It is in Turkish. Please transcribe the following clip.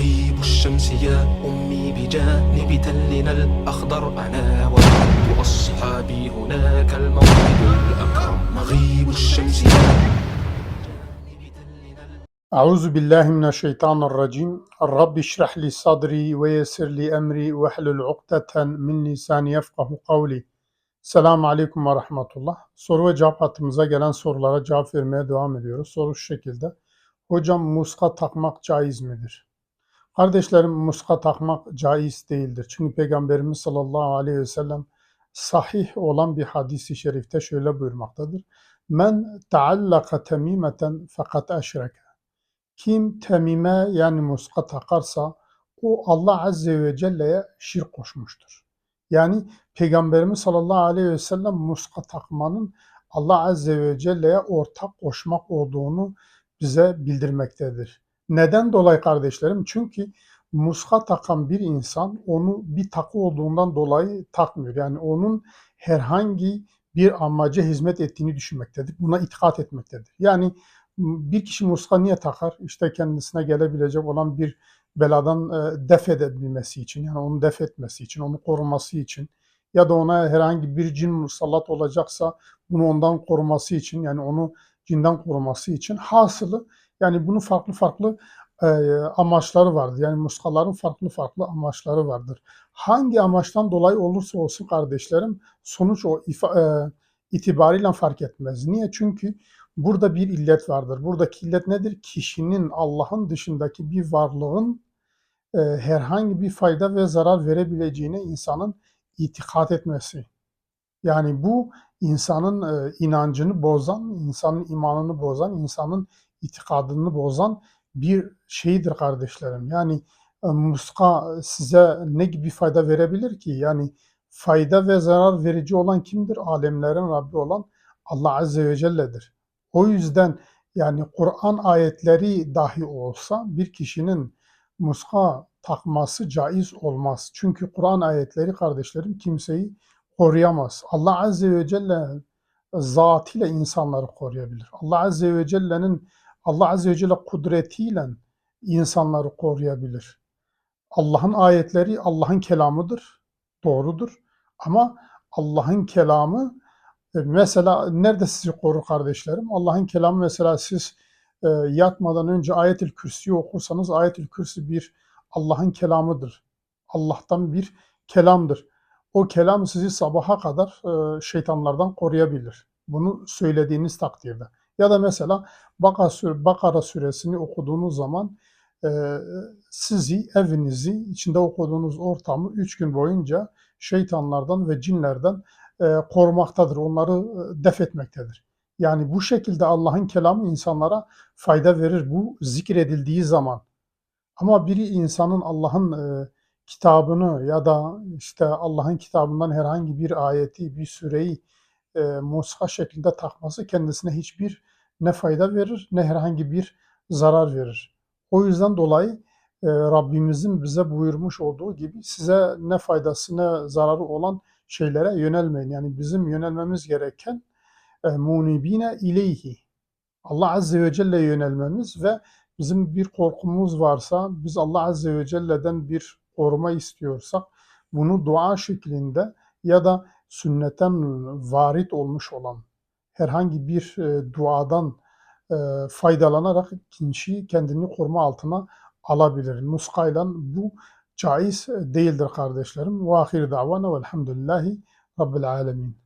مغيب الشمس يا أمي بجانب تلنا الأخضر أنا وبعض أصحابي هناك الموعد الأكرم مغيب الشمس يا Euzu billahi mineşşeytanirracim. Rabbi şrah li sadri ve yessir li emri ve hlul ukdeten min lisani yefkahu kavli. Selamun aleyküm ve rahmetullah. Soru ve cevap hattımıza gelen sorulara cevap vermeye devam ediyoruz. Soru şu şekilde. Hocam muska takmak caiz midir? Kardeşlerim muska takmak caiz değildir. Çünkü Peygamberimiz sallallahu aleyhi ve sellem sahih olan bir hadisi şerifte şöyle buyurmaktadır. Men taallaka temimeten fakat eşreke. Kim temime yani muska takarsa o Allah Azze ve Celle'ye şirk koşmuştur. Yani Peygamberimiz sallallahu aleyhi ve sellem muska takmanın Allah Azze ve Celle'ye ortak koşmak olduğunu bize bildirmektedir. Neden dolayı kardeşlerim? Çünkü muska takan bir insan onu bir takı olduğundan dolayı takmıyor. Yani onun herhangi bir amaca hizmet ettiğini düşünmektedir. Buna itikat etmektedir. Yani bir kişi muska niye takar? İşte kendisine gelebilecek olan bir beladan e, def edebilmesi için, yani onu def etmesi için, onu koruması için ya da ona herhangi bir cin musallat olacaksa bunu ondan koruması için, yani onu cinden koruması için. Hasılı yani bunun farklı farklı e, amaçları vardır. Yani muskaların farklı farklı amaçları vardır. Hangi amaçtan dolayı olursa olsun kardeşlerim sonuç o ifa, e, itibariyle fark etmez. Niye? Çünkü Burada bir illet vardır. Buradaki illet nedir? Kişinin Allah'ın dışındaki bir varlığın e, herhangi bir fayda ve zarar verebileceğine insanın itikat etmesi. Yani bu insanın e, inancını bozan, insanın imanını bozan, insanın itikadını bozan bir şeydir kardeşlerim. Yani e, muska size ne gibi fayda verebilir ki? Yani fayda ve zarar verici olan kimdir? Alemlerin Rabbi olan Allah Azze ve Celle'dir. O yüzden yani Kur'an ayetleri dahi olsa bir kişinin muska takması caiz olmaz. Çünkü Kur'an ayetleri kardeşlerim kimseyi koruyamaz. Allah Azze ve Celle zatıyla insanları koruyabilir. Allah Azze ve Celle'nin Allah Azze ve Celle kudretiyle insanları koruyabilir. Allah'ın ayetleri Allah'ın kelamıdır. Doğrudur. Ama Allah'ın kelamı e, mesela nerede sizi korur kardeşlerim? Allah'ın kelamı mesela siz e, yatmadan önce ayet-ül kürsüyü okursanız ayet-ül kürsü bir Allah'ın kelamıdır. Allah'tan bir kelamdır. O kelam sizi sabaha kadar e, şeytanlardan koruyabilir. Bunu söylediğiniz takdirde. Ya da mesela Bakara, Bakara suresini okuduğunuz zaman sizi, evinizi, içinde okuduğunuz ortamı üç gün boyunca şeytanlardan ve cinlerden e, korumaktadır, onları e, def etmektedir. Yani bu şekilde Allah'ın kelamı insanlara fayda verir bu zikredildiği zaman. Ama biri insanın Allah'ın kitabını ya da işte Allah'ın kitabından herhangi bir ayeti, bir süreyi e, muska şeklinde takması kendisine hiçbir ne fayda verir ne herhangi bir zarar verir. O yüzden dolayı e, Rabbimizin bize buyurmuş olduğu gibi size ne faydası ne zararı olan şeylere yönelmeyin. Yani bizim yönelmemiz gereken e, munibine ileyhi. Allah Azze ve Celle'ye yönelmemiz ve bizim bir korkumuz varsa, biz Allah Azze ve Celle'den bir koruma istiyorsak, bunu dua şeklinde ya da sünnetten varit olmuş olan herhangi bir e, duadan e, faydalanarak kişi kendini koruma altına alabilir. Muskayla bu caiz değildir kardeşlerim. Ve ahir davana velhamdülillahi Rabbil alemin.